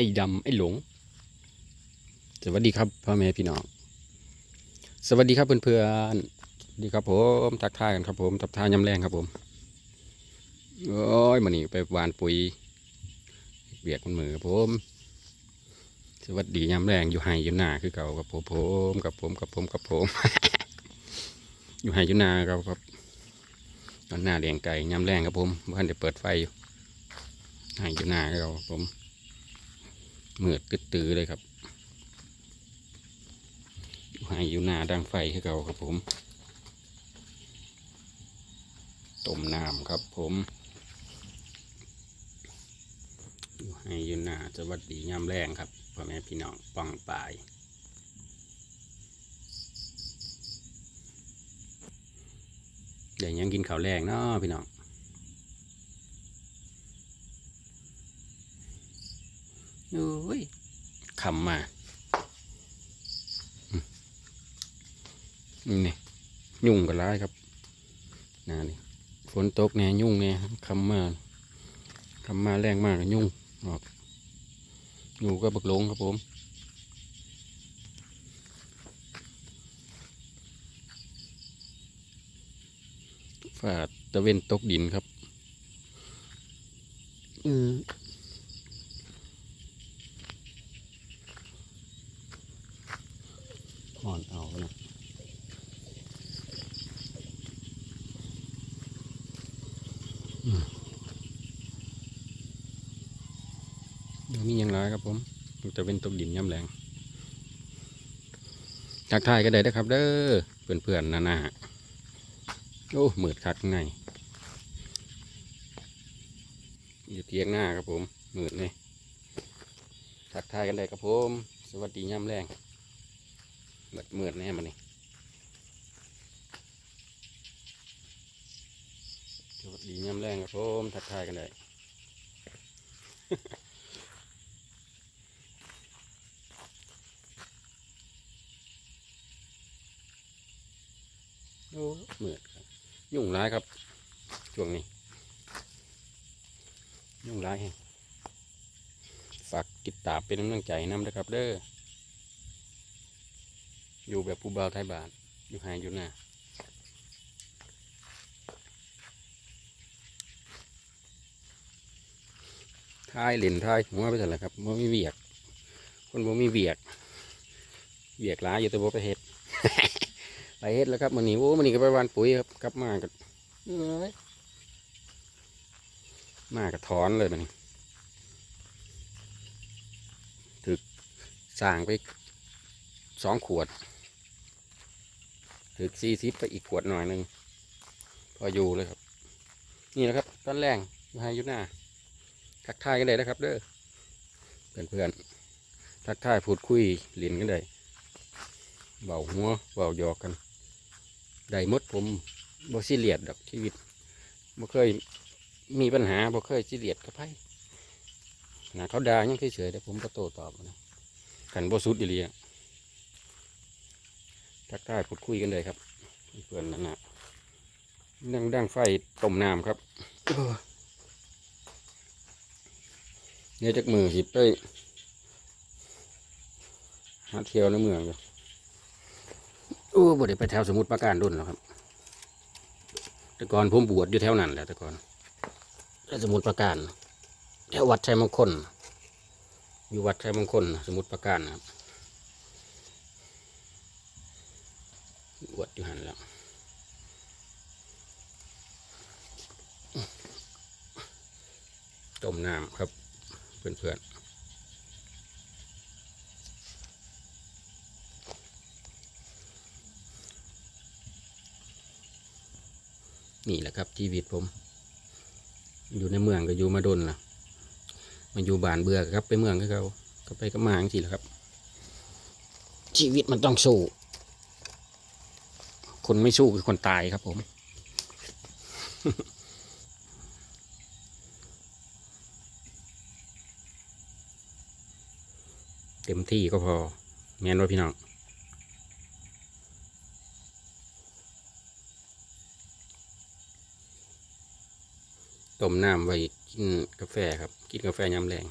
อ้ดำไอ้หลง สวัสดีครับพ่อแม่พี่น้อง สวัสดีครับเพื่อนๆดีครับผมทักทายกันครับผมทักทายยำแรงครับผมโอ้ยมันนี่ไปหวานปุ๋ยเบียกมันมือครับผม สวัสดียำแรงอยู่ไห้อยู่หน้าคือเก่ากับผมผมกับผมกับผมกับผม อยู่ไห้อยู่หน้าครับครับตอนหน้าเลี้ยงไก่ยำแรงครับผมเพื่อนจะเปิดไฟอยู่ไห้อยู่หน้าเก่าครับผม มืดตื้อเลยครับอยู่ห้อยู่หน้าดังไฟคือเก่าครับผมต้มน้ำครับผมอยู่ห้อยู่หน้าสวัสดียามแรงครับพ่อแม่พี่น้องป้องปายเดี๋ยวยังกินข้าวแรงเนาะพี่น้อง โอ้ยคำมานี่นี่ยุ่งกันร้ายครับนานี่ฝนตกแน่ยุ่งแน่คำมาคำมาแรงมากยุ่งออกอยู่ก็บักหลงครับผมฝาดตะเวนตกดินครับ อือ ห่อนเอานะเดี๋ยวมียังไรครับผมจะเป็นตกดินย่ำแรงทักทายก็ได้นะครับ เด้อเพื่อนๆนะนะโอ้หมืดคักข้างในอยู่เทียงหน้าครับผมหมืดเลยทักทายกันได้ครับผม สวัสดีย่ำแรง เบิดมืดแน่มันนี่สวัสดีย่ำแรงครับผมทักทายกันได้โอ้เหมือนครับ ยุ่งร้ายครับ ช่วงนี้ ยุ่งร้ายฝากติดตามเป็นกำลังใจนำนะครับเด้อ อยู่แบบผู้บ่าวไทยบาทอยู่หางอยู่หน้าทายเหรียญทายหัวไปเถอะละครับบ่มีเวียก คนบ่มีเวียกเวียกร้ายอยู่แต่บ่ไปเฮ็ดไปเฮ็ดแล้วครับมันนี้โอ้มันนี้ก็ไปวานปุ๋ยครับกลับมากับเอ้ยมากับถอนเลยมันถึกสร้างไป สองขวดถึกสี่สิบไปอีกขวดหน่อยหนึ่งพออยู่เลยครับ นี่นะครับต้นแรงอยู่ให้อยู่หน้าทักทายกันเลยนะครับ เด้อเพื่อนเพื่อนทักทายพูดคุยเลินกันได้เบาหัวเบาหยอกกันได้มดผมบ่ซีเรียสดอกชีวิตบ่เคยมีปัญหาบ่เคยซีเรียสกับไผนะเขาด่ายังเฉยๆแต่ผมก็โตตอบนะขันบ่สุดอีหลีอะ ทักทายพูดคุยกันเลยครับ เพื่อนนั่นนะนั่งดังไฟต้มน้ำครับเนี่ยจักมือสิไปหาเที่ยวในเมืองอยู่โอ้บ่ได้ไปแถวสมุทรปราการดุนแล้วครับ แต่ก่อนผมบวชอยู่แถวนั้นแหละแต่ก่อนแถวสมุทรปราการแถววัดชัยมงคลอยู่วัดชัยมงคลสมุทรปราการครับ วชอยู่หันแล้วต้มน้ำครับ เพื่อนๆนี่แหละครับชีวิตผม อยู่ในเมืองก็อยู่มาดนล่ะ มาอยู่บ้านเบื่อก็ครับ ไปเมืองก็เขาก็ไปก็มาจังสิแหละครับ ชีวิตมันต้องสู้ คนไม่สู้คือคนตายครับผม เต็มที่ก็พอ แม่นว่าพี่น้องต้มน้ำไว้กินกาแฟครับ กินกาแฟยามแรง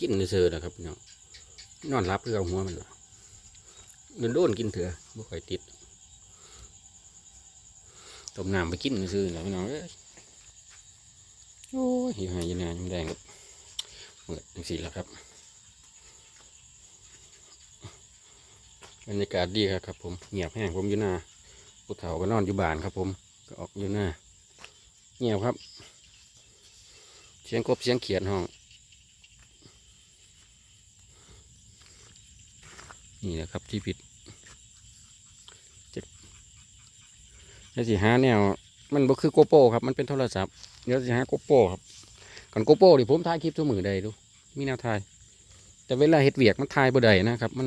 กินเซอร์นะครับพี่น้อง นอนรับเพื่อเอาหัวมันเดินโดนกินเถอะบ่ค่อยติดต้มน้ำไปกินซื่อๆนะพี่น้องเอ้ยโอ้ยหิวหายยินงานยังแดงครับเปิดจังสี่แล้วครับบรรยากาศดีครับครับ ผมเงียบแห้งผมอยู่หน้าผู้เฒ่าก็นอนอยู่บ้านครับ ผมก็ออกอยู่หน้าเงียบครับ เสียงกบเสียงเขียดห้อง นี่แหละครับที่ผิดจะแล้วสิหาแนวมันบ่คือโกโปรครับมันเป็นโทรศัพท์เดี๋ยวสิหาโกโปรครับก่อนโกโปรดิผมถ่ายคลิปทุกมือใดดูมีแนวถ่าย แต่เวลาเฮ็ดเวียกมันถ่ายบ่ได้นะครับ มัน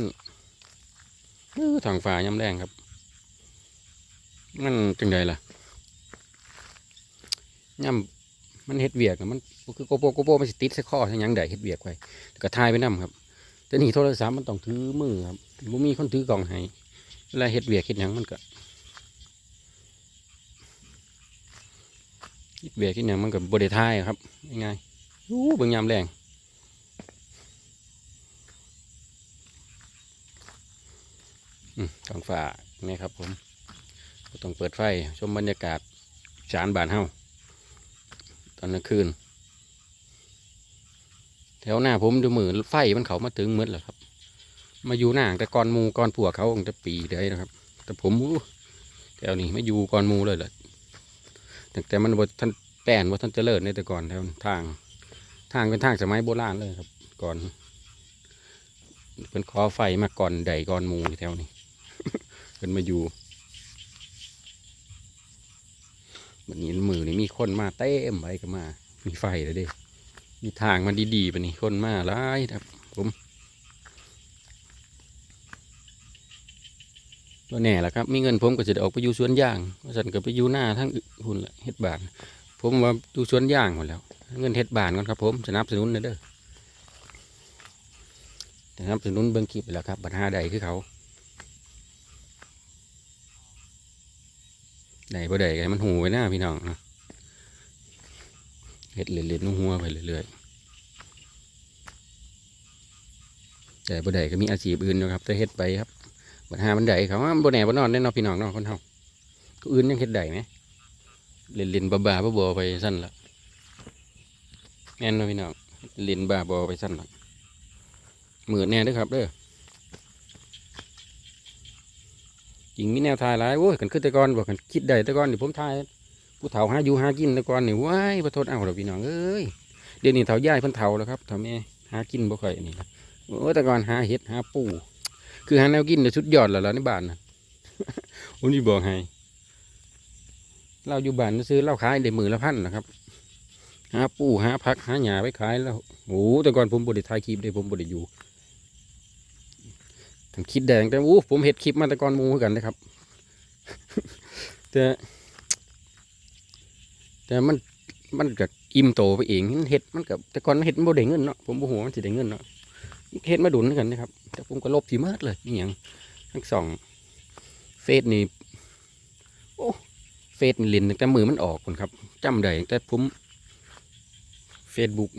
เออทางฝ่ายำแรงครับ มันจังใดล่ะย่ำมันเฮ็ดเวียกมันคือโกโปรโกโปรมันสิติดใส่คอทั้งยังใดเฮ็ดเวียกไว้ก็ถ่ายไปนํครับ แต่นี่โทรศัพท์มันต้องถือมือครับบ่มีคนถือกล่องให้เวลาเฮ็ดเวียกเฮ็ดหยังมันก็เฮ็ดเวียกเฮ็ดหยังมันก็บ่ได้ายครับง่ายๆอู้เบิ่งยามแรงอืมท้องฟ้านี่ครับผมต้องเปิดไฟชมบรรยากาศชานบ้านเฮาตอนกลางคืน แถวหน้าผมดูมือไฟมันเขามาถึงหมืดแล้วครับ มาอยู่หน้าแต่ก่อนมูก่อนผัวเขาตั้งแต่ปีเลยนะครับ แต่ผมแถวนี้ไม่อยู่ก่อนมูเลยแหละแต่แต่มันบท่านแป้นว่าท่านเจริญในแต่ก่อนแถวทาง ทางเป็นทางสมัยโบราณเลยครับ ก่อนเป็นคอไฟมาก่อนใดก่อนมูแถวนี้เป็นมาอยู่วันนี้มือนี่มีคนมาเต็มไปก็มา มีไฟเลยเด้ มีทางมันดีๆปะนี่คนมาหลายครับ ผมตัวแน่ละครับ มีเงินผมก็จะออกไปอยู่สวนยางสันก็ไปอยู่หน้าทั้งหุ่นละเฮ็ดบาน ผมว่าดูสวนยางหมดแล้ว เงินเฮ็ดบานก่อนครับ ผมสนับสนุนเด้อสนับสนุนเบิ้องคลิปไปแล้วครับปัญหาใดคือเขาใดบ่ใดก็ให้มันหูไว้หน้าพี่น้องนะ เฮ็ดเล่นๆนุ่งหัวไปเรื่อยๆแต่บ่ได้ก็มีอาชีพอื่นอยู่ครับแต่เฮ็ดไปครับปัญหามันได้เขาว่าบ่แน่บ่นอนแน่นอนพี่น้องเนาะคนเฮาก็อื่นยังเฮ็ดได้ไหมเล่นๆบ้าๆบ่ๆไปซั่นละแม่นนะพี่น้องเล่นบ้าบอไปซั่นล่ะมือนแน่ด้อครับเด้อจริงมีแนวทายหลายโอ้ยกันคือแต่ก่อนบ่กันคิดได้แต่ก่อนนี่ผมทาย ผู้เฒ่าหาอยู่หากินแต่ก่อนนี่ว้ายประทดเอาเราพี่น้องเอ้ยเดี๋ยวนี้เฒ่าย่ายเพิ่นเฒ่าแล้วครับเฒ่าแม่หากินบ่ค่อยนี่โอ้แต่ก่อนหาเห็ดหาปูคือหาแนวกินเดี๋ยชุดยอดแล้วล่ะในบ้านนะผมจะบอกให้เราอยู่บ้านซื้อเหล้าขายได้มือละพันนะครับหาปูหาพักหาหญ้าไปขายแล้วโอ้แต่ก่อนผมบริถ่ายคลิปเลยผมบริอยู่ทำคิดแดงแต่โอ้ผมเห็ดคลิปมาแต่ก่อนมูคือกันนะครับ แต่ แต่มันมันก็อิ่มโตไปเองเห็ดมันกับแต่ก่อนเห็ดมันบ่ได้เงินเนาะผมบ่หัวมันสิได้เงินเนาะเห็ดมาดุนกันนะครับแต่ผมก็ลบทีมาดเลยนี่หยังทั้งสองเฟซนี่โอ้เฟซนี่ลินแต่มือมันออกคนครับจำได้แต่ผมเฟซบุ๊ก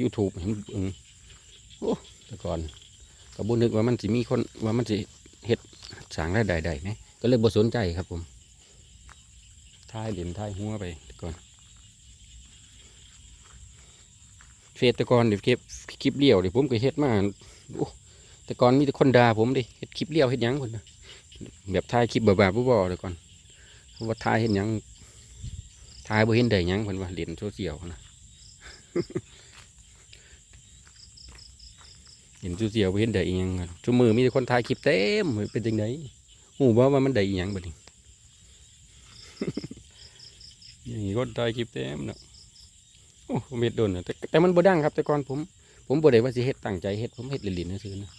ยูทูบเห็นโอ้แต่ก่อนก็บ่นึกว่ามันสิมีคนว่ามันสิเฮ็ดสางได้ได้ไหมก็เลยบ่สนใจครับผมท้ายเหรียญท้ายหัวไปก่อน เฟซแต่ก่อนเดี๋ยวเก็บคลิปเลี้ยวเดี๋ยวผมก็เฮ็ดมาโอ้แต่ก่อนมีแต่คนด่าผมดิเฮ็ดคลิปเลี้ยวเฮ็ดยังคนนะแบบถ่ายคลิปบ้าๆบ่ๆแต่ก่อนเขาว่าถ่ายเฮ็ดยังถ่ายบ่เห็นได้ยังเพิ่นว่าเหรียญโซเชียลนะเห็นโซเชียลบ่เห็นได้อีหยังชั่วมือมีแต่คนถ่ายคลิปเต็มเป็นจังไดฮู้บ่ว่ามันได้อีหยังบัดนี้อย่างนี้ก็ได้คลิปเต็มเนาะ ผมเห็ดโดนนะแต่แต่มันบ่ดังครับ แต่ก่อนผม ผมบ่ได้ว่าสิเฮ็ดตั้งใจเฮ็ดผมเฮ็ดเล่นๆซื่อนะ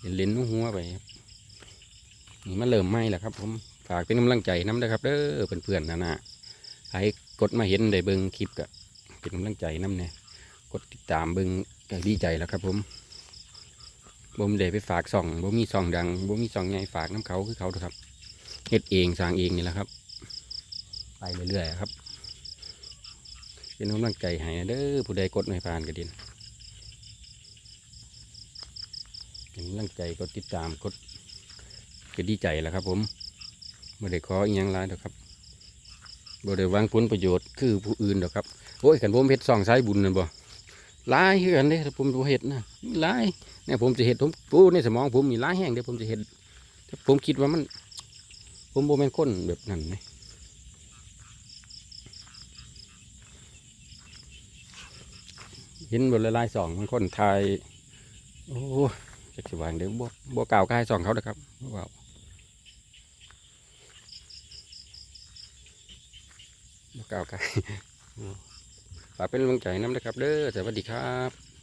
เฮ็ดล่นๆนุ่งหัวไปครับนี่มันเริ่มไหม้แล้วครับ ผมฝากเป็นกำลังใจน้ำด้วยครับเด้อเพื่อนๆนะนะใครกดมาเห็นได้เบิ่งคลิปก็เป็นกำลังใจน้ำเนี่ยกดติดตามเบิ่งก็ดีใจแล้วครับ ผมบ่มีได้ไปฝากส่องบ่มีส่องดังบ่มีส่องใหญ่ฝากน้ำเขาคือเขาครับ เฮ็ดเองสร้างเองนี่แหละครับไปไปเรื่อยๆครับเป็นกำลังใจให้เด้อผู้ใดกดไม่ผ่านก็ดินเป็นกำลังใจกดติดตามกดก็ดีใจแล้วครับ ผมไม่ได้ขออีกอย่างไรดอกครับบ่ได้วางผลประโยชน์คือผู้อื่นดอกครับโอ้ยขันผมเฮ็ดซองสายบุญนั่นบ่ลายคือกันเด้ผมบ่เฮ็ดนะลายเนี่ยผมจะเฮ็ดผมปูในสมองผมมีลายแห้งเดี๋ยวผมจะเฮ็ดผมคิดว่ามัน ผมบ่แม่นคนแบบนั้นไหมเห็นบนหลายสองมันคนไทยโอ้จักสิวางเดี๋ยวบ่บ่กล่าวกายสองเขาเด้อครับบว้าบ่กล่าวกายฝากเป็นกำลังใจน้ำนะครับ เด้อสวัสดีครับ